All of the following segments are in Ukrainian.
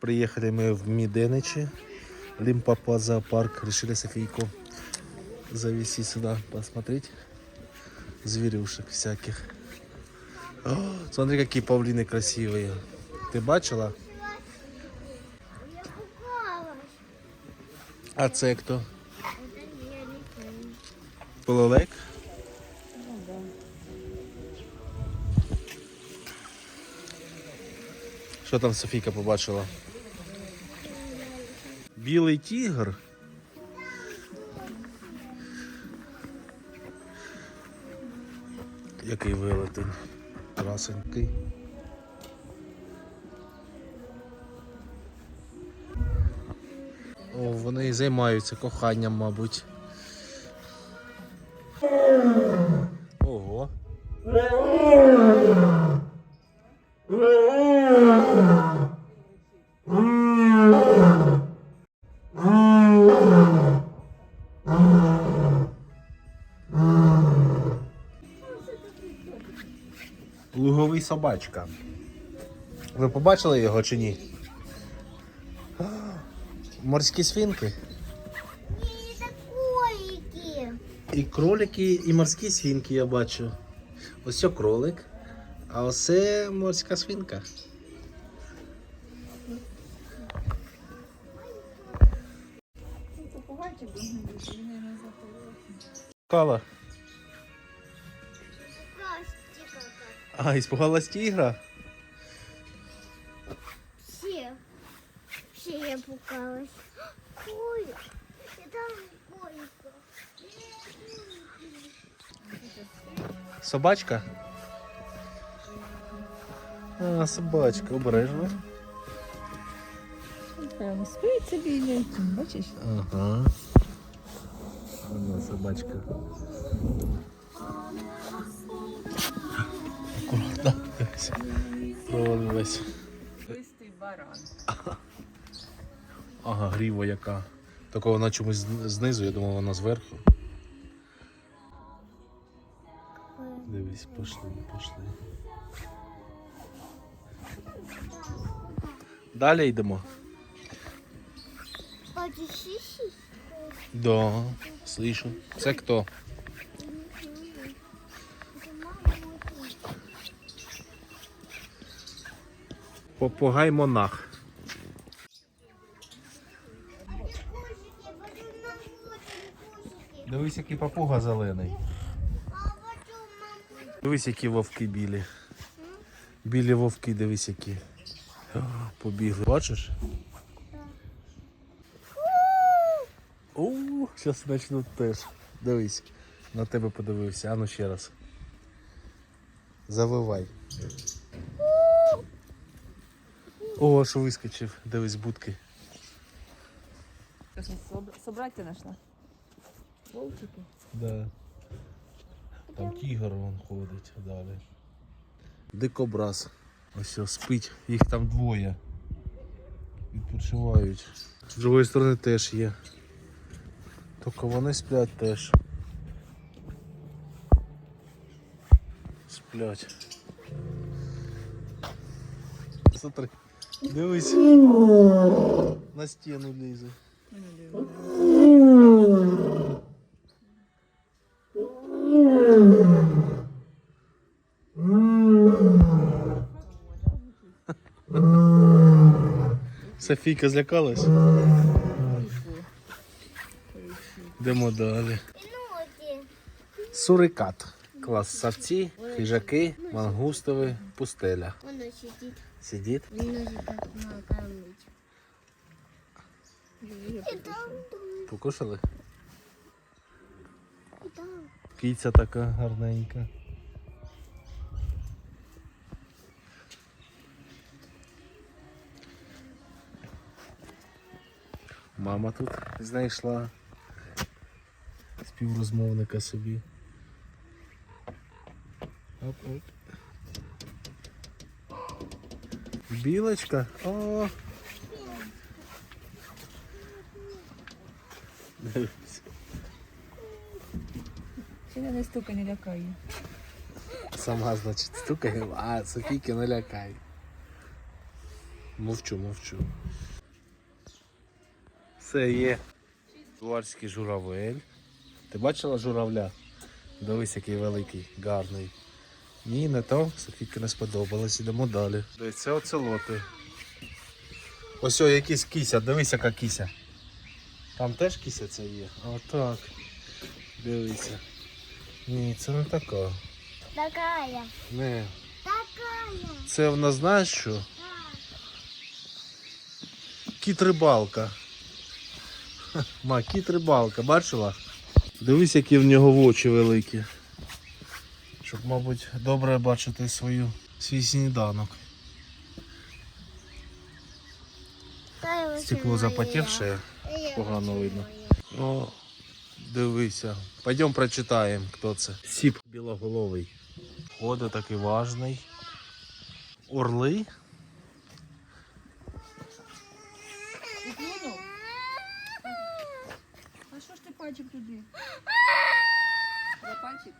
Приехали мы в Меденичи, Лимпопо зоопарк. Решили Софийку завести сюда, посмотреть зверюшек всяких. О, смотри, какие павлины красивые. Ты бачила? Я купалась. А це хто? Это я не помню. Пололек? Що там Софійка побачила? Білий тігр. Який вилетень, Красенький. О, вони займаються коханням, мабуть. Собачка. Ви побачили його чи ні? Морські свинки. І кролики, і морські свинки я бачу. Ось це кролик, а ось це морська свинка. Кала. А, испугалась тигра? Все. Все я пугалась. Ой, это койка. Собачка? А, собачка, обережно. Прямо спить собі, бачиш? Ага. Одна собачка. Аккуратно. Дивись. Провалилась. Листий баран. Ага, гріва яка. Тільки вона чомусь знизу, я думав, вона зверху. Дивись, пошли, пошли. Далі йдемо. Да, слышу. Це хто? Попугай монах. Дивись, який папуга зелений. Дивись, які вовки білі. Білі вовки, дивись, які. О, Побігли. Бачиш? О, зараз почну теж. Дивись, на тебе подивився. А ну ще раз. Завивай. О, що вискочив. Дивись, будки. Собраття знайшла? Вовчики. Да. Там тігр вон ходить далі. Дикобраз. Ось о, спить, їх там двоє. Відпочивають. З другої сторони теж є. Тільки вони сплять теж. Сплять. Смотри. Дивись. На стіну лізе. Софійка злякалась? Йдемо далі. Сурикат. Клас савці, хижаки, мангустові, пустеля. Там, Покушали? Киця така гарненька. Мама тут знайшла співрозмовника собі. Оп-оп. Білочка. О! Чи не стука не лякає? Сама, значить, стукає, а Софійки не лякай. Мовчу, мовчу. Це є Жуарський журавель. Ти бачила журавля? Дивись, який великий, гарний. Ні, не то, Софійка не сподобалось, ідемо далі. Це оцелоти. Ось о, якийсь кися, дивись, яка кися. Там теж кися це є. А так. Дивися. Ні, це не така. Такая. Не. Такая. Це в нас знаєш що? Кіт рибалка. Ма, кіт рибалка, бачила? Дивись, які в нього очі великі. Щоб, мабуть, добре бачити свою, свій сніданок. Стекло запотівше, погано видно. Ну, дивися. Пойдем прочитаємо, хто це. Сіп білоголовий. Ходить такий важний. Орли.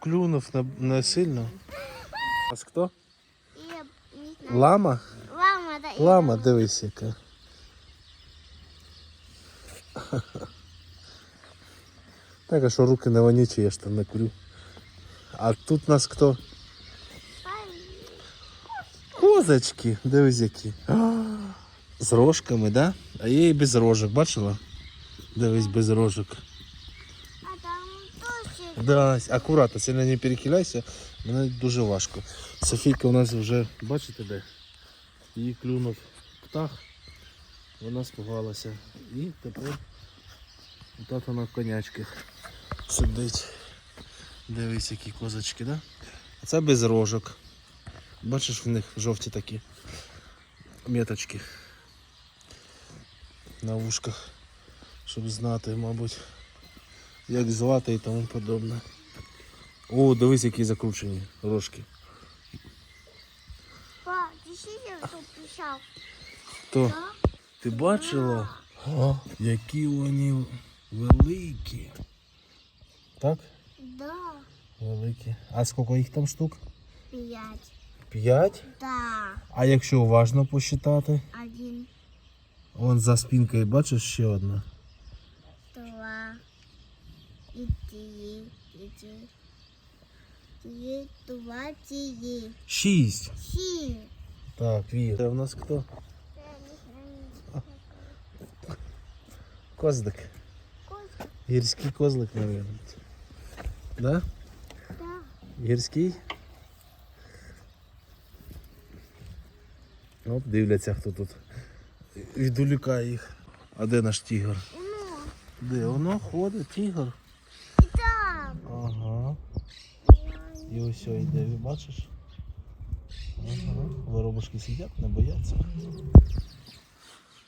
Клюнув не, не сильно. А з хто? Я не знаю. Лама? Лама, да. Лама, дивись яка. Так, а що руки не вонючі, я ж там не курю. А тут нас хто? Козочки, дивись які. А, З рожками, да? А є і без рожок, бачила? Дивись без рожок. Да, акуратно, сильно не перехиляйся, мене дуже важко. Софійка у нас вже, бачите де? Її клюнув птах, вона спугалася. І тепер отак вона в конячках сидить. Дивись, які козочки, да? А це без рожок. Бачиш в них жовті такі меточки на вушках, щоб знати, мабуть як звати і тому подобне. О, дивись, які закручені рожки. Па, ты сидел, кто писал? То ти бачила? О, які вони великі. Так? Да. Великі. А скільки їх там штук? Пять. П'ять. Да. А якщо уважно посчитати? Один, Вон за спинкою бачиш ще одна. И три. Три, два, три. Шість. Си. Так, вір. Це в нас хто? Козлик. Коза. Гірський козлик, мабуть. Да? Да. Гірський. Оп, дивляться, хто тут відволікає їх. А де наш тігр? Ну, Де воно ходить, тігр? и там. Ага. І ось йде, бачиш? Ага. Воробушки сидять, не бояться.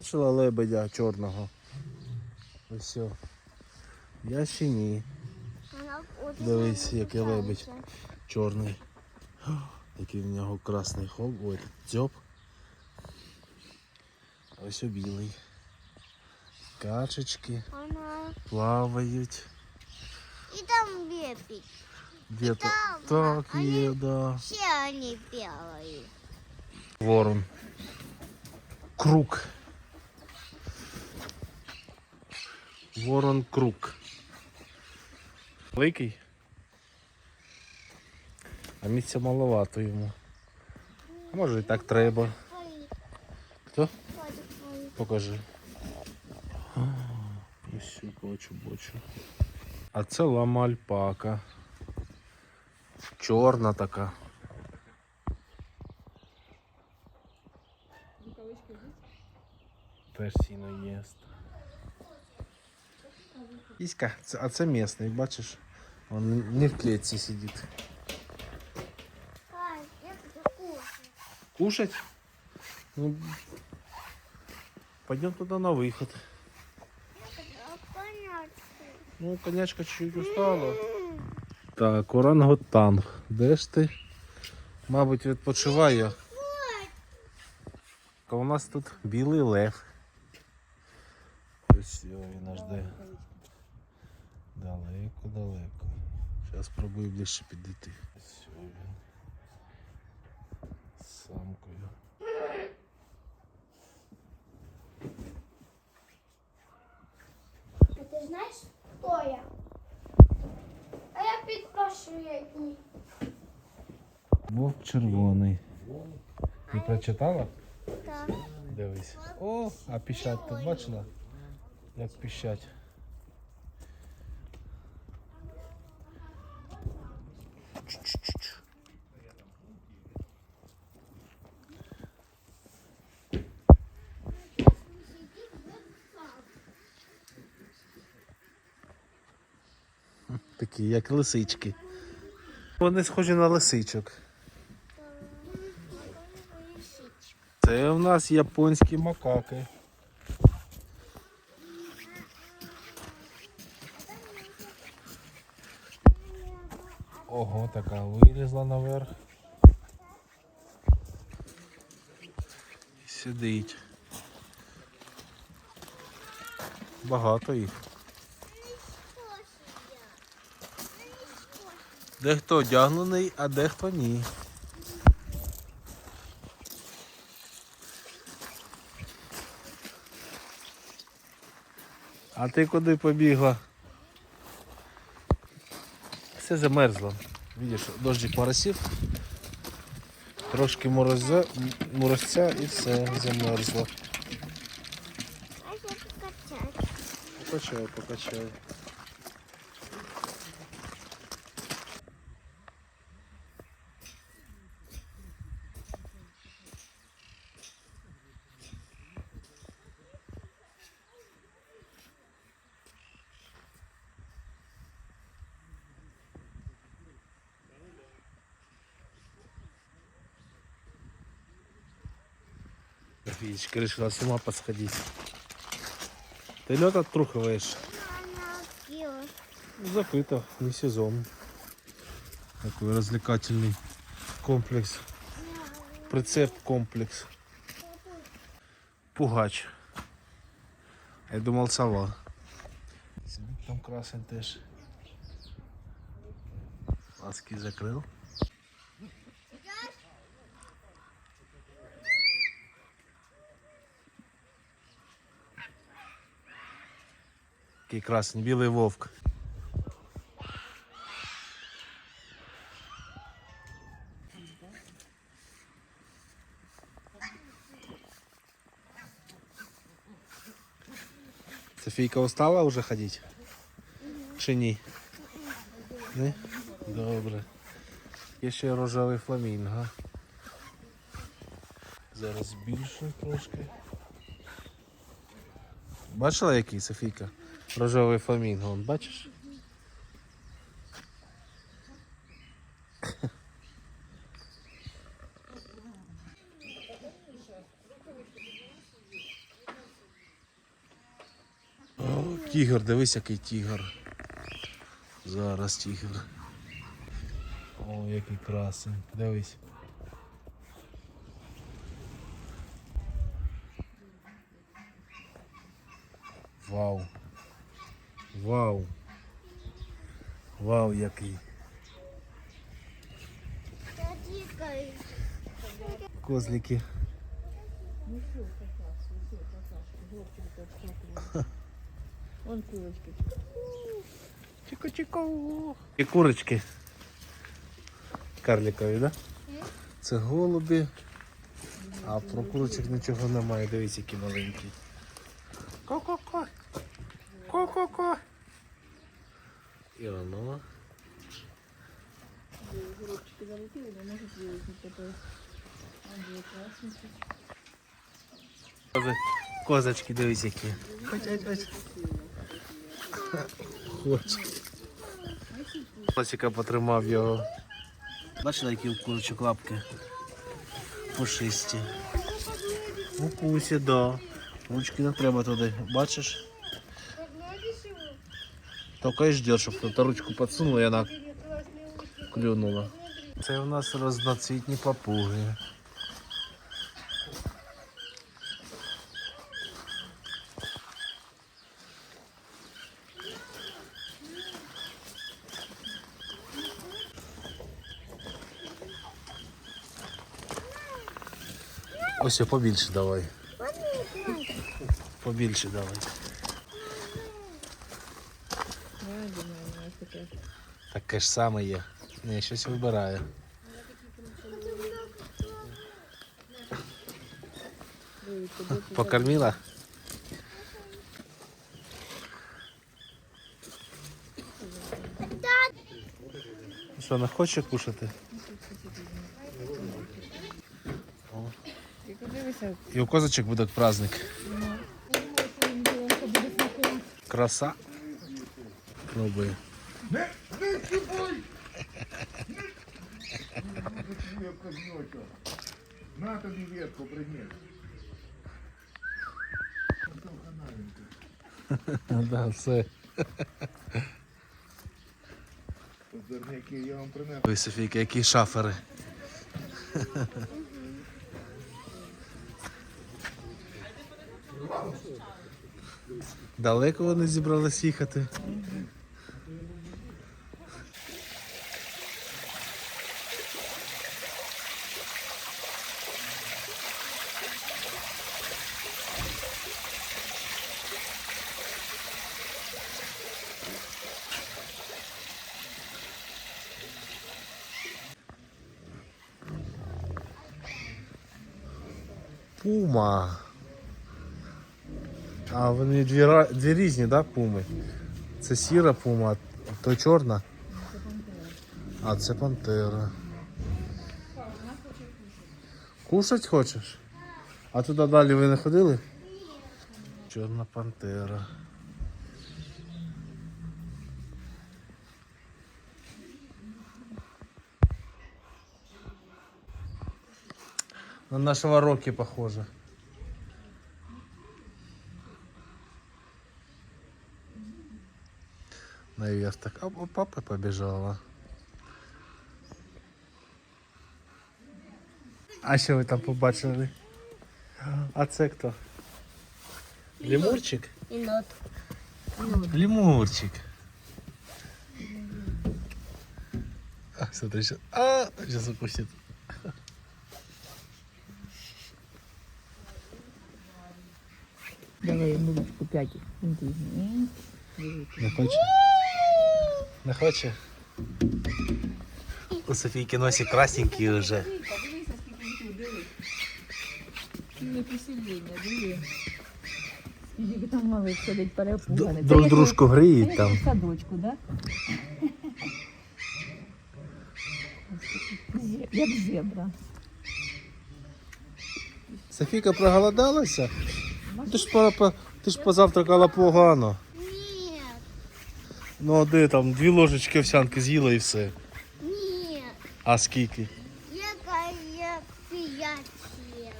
Бачила лебедя чорного. Ось. Я ще ні. Дивись, який лебедь. Чорний. Який в нього красний хол, ой, дзьоб. Ось білий. Качечки плавають. И там лепить. Де-то. там, Так, а є, да. Все они белые. Ворон. Круг. Ворон круг. Великий. А місця маловато йому. А може і так треба. Хто? Покажи. Ось бачу, бачу. А це лама альпака. Чорна така. Рукавички здесь? Теж сіно єст. Іська, це, а це місний, бачиш? Він не в клітці сидить. Ай, я буду кушать. Кушать? Ну, пойдем туда на выход. А понятно. Ну, конячка чуть устала. Так, оранготанг. Де ж ти? Мабуть, відпочиває. А у нас тут білий лев. Ось його він аж де. Далеко, далеко. Зараз спробую ближче підійти. Ось він. Самкою. А ти знаєш, хто я? хорошие. Вовк червоний. Ти прочитала? Так. Дивись. О, а піщать тут бачила? Як піщать. Такі, як лисички. Вони схожі на лисичок. Це у нас японські макаки. Ого, така вилізла наверх. Сидить. Багато їх. Дехто одягнений, а дехто ні. А ти куди побігла? Все замерзло. Видиш, дощик моросів. Трошки морозя, морозця і все замерзло. Покачаю, покачаю. Видишь, решила с ума посходить. Ты лед оттрухиваешь? Она пила. Закрыто, не сезон. Такой развлекательный комплекс. Прицеп комплекс. Пугач. Я думал сова. Сидить там красень теж. Ласки закрыл. Такий красень, білий вовк. Софійка устала вже ходити? Чи ні? Ні? Добре. Є ще рожевий фламінго. Зараз більше трошки. Бачила який Софійка? Рожевий фламінго, бачиш? О, тігр, дивись, який тігр. Зараз тігр. О, який красень. Дивись. Вау. Вау. Вау, який. Козлики. Вон курочки. Чико-чико. І курочки. Карликові, да? Це голуби. А про курочок нічого немає. Дивіться, які маленькі. Ко-ко-ко. Ко-ко-ко. І воно. Не можуть вилетіти. Кози- Козочки, дивись, які. Хоче. Лосика потримав його. Бачили, які у курочок лапки? Пушисті. У кусі, да. Ручки не треба туди. Бачиш? Тільки й ждет, щоб хтось ручку підсунув і вона клюнула. Це у нас разноцвітні папуги. Ось побільше давай. Побільше давай. Таке ж саме є. Я щось вибираю. Покормила? Що, вона хоче кушати? І у козочок буде праздник. Краса. Пробує. Краса. Пробує. На тобі ветку приніс. Да, все. Зерняки я вам принес. Ой, Софійка, які шафери. Далеко вони зібрались їхати. Пума. А вони дві, дві різні, да, пуми? Це сіра пума, а то чорна. А це пантера. Кушать хочеш? А туди далі ви не ходили? Чорна пантера. На нашего Роки похоже. Наверх так. А у папы побежала. А що ви там побачили? А це хто? Лемурчик? Енот. Лемурчик. А, смотри, сейчас. А, сейчас укусит. Давай йому ручку п'ять. Не хоче? Не хоче? У Софійки скільки він диви. Не поселення, диви. Скільки там малих сидить перепуганий. Друг дружку гріють там. В садочку? Зе- Як зебра. Софійка проголодалася? Ти ж, пора по- ти ж позавтракала погано. Нет, Ну а де там дві ложечки овсянки з'їла і все. нет. А скільки? Я я пять съела.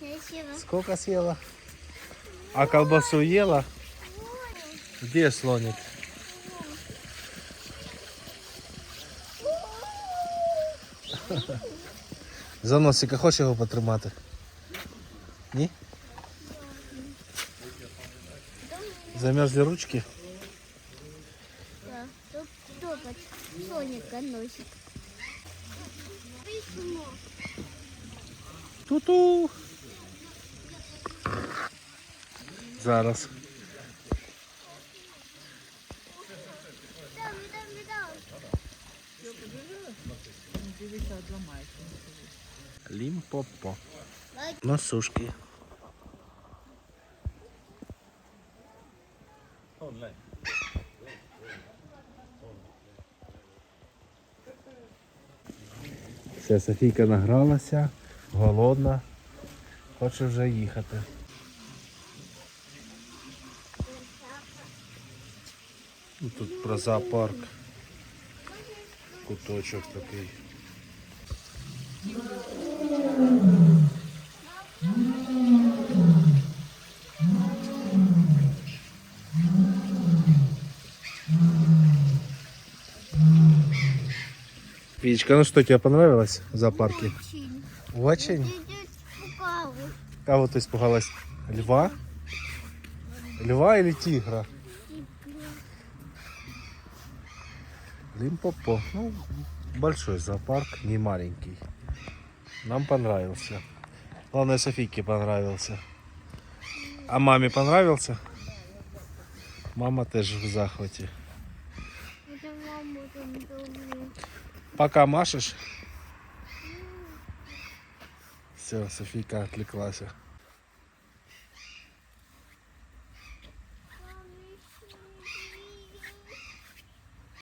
Я съела. Скільки з'їла? А колбасу їла? Де слоник? За носика хочеш його потримати? Ні? Замерзли ручки? Да, топ топать. Соника носит. Почему? Ту-ту. Зараз. Там, там, там. Дивися, одламається. Лімпопо. Ай. Носушки. Все, Софійка награлася, голодна, хоче вже їхати. Тут про зоопарк. Куточок такий. Вичка, ну что, тебе понравилось в зоопарке? Очень. Очень? Кого ты испугалась? Льва? Льва или тигра? Лимпопо. Ну, большой зоопарк, не маленький. Нам понравился. Главное, Софийке понравился. А маме понравился? Мама тоже в захвате. Пока машешь. Все, Софийка відвлеклася.